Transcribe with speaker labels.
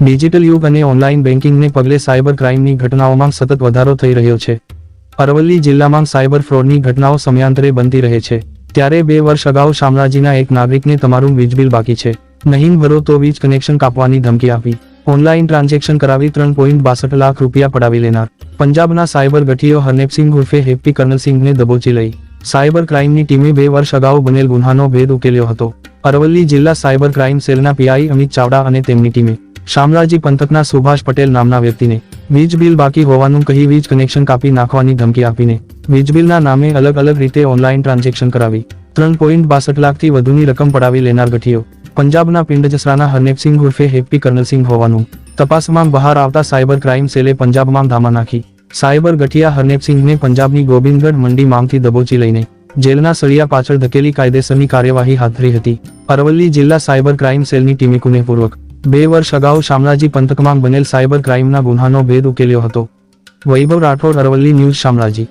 Speaker 1: Digital યુગ અને online બેન્કિંગને પગલે સાયબર ક્રાઇમની ઘટનાઓમાં સતત વધારો થઈ રહ્યો છે. અરવલ્લી જિલ્લામાં સાયબર ફ્રોડની ઘટનાઓ સમયાંતરે બનતી રહે છે. ત્યારે બે વર્ષ અગાઉ શામળાજીના એક નાગરિકને તમારું વીજ બિલ બાકી છે. નહીં ભરો તો વીજ કનેક્શન કાપવાની ધમકી આપી. ઓનલાઈન ટ્રાન્ઝેક્શન કરાવી ત્રણ પોઈન્ટ બાસઠ લાખ રૂપિયા પડાવી લેનાર. પંજાબના સાયબર ગઠિયો હરનેપસિંહ ઉર્ફે હેપ્પી કર્નલસિંહને દબોચી લઈ. સાયબર ક્રાઇમની ટીમે બે વર્ષ અગાઉ બનેલ ગુન્હાનો ભેદ ઉકેલ્યો હતો. અરવલ્લી જિલ્લા સાયબર ક્રાઇમ સેલના પીઆઈ અમિત ચાવડા અને તેમની ટીમે શામળાજી પંથકના સુભાષ પટેલ નામના વ્યક્તિને વીજ બિલ બાકી હોવાનું કહી વીજ કનેક્શન કાપી નાખવાની ધમકી આપીને વીજ બિલના નામે અલગ અલગ રીતે ઓનલાઈન ટ્રાન્ઝેક્શન કરાવી. ત્રણ પોઈન્ટ બાસઠ લાખથી વધુની રકમ પડાવી લેનાર ગઠિયો. પંજાબના પિંડજસરાના હરનેપસિંહ ઉર્ફે હેપ્પી કર્નલસિંહ હોવાનું તપાસમાં બહાર આવતા સાયબર ક્રાઇમ સેલે પંજાબમાં ધામા નાખી. સાયબર ગઠિયા હરનેપસિંહને પંજાબની ગોવિંદગઢ મંડી માંગથી દબોચી લઈને જેલના સળિયા પાછળ ધકેલી કાયદેસરની કાર્યવાહી હાથ ધરી હતી. અરવલ્લી જિલ્લા સાયબર ક્રાઇમ સેલની ટીમે કુનેપૂર્વક બે વર્ષ અગાઉ શામળાજી પંથકમાં બનેલ સાયબર ક્રાઇમના ગુન્હાનો ભેદ ઉકેલ્યો હતો. વૈભવ રાઠોડ અરવલ્લી ન્યૂઝ શામળાજી.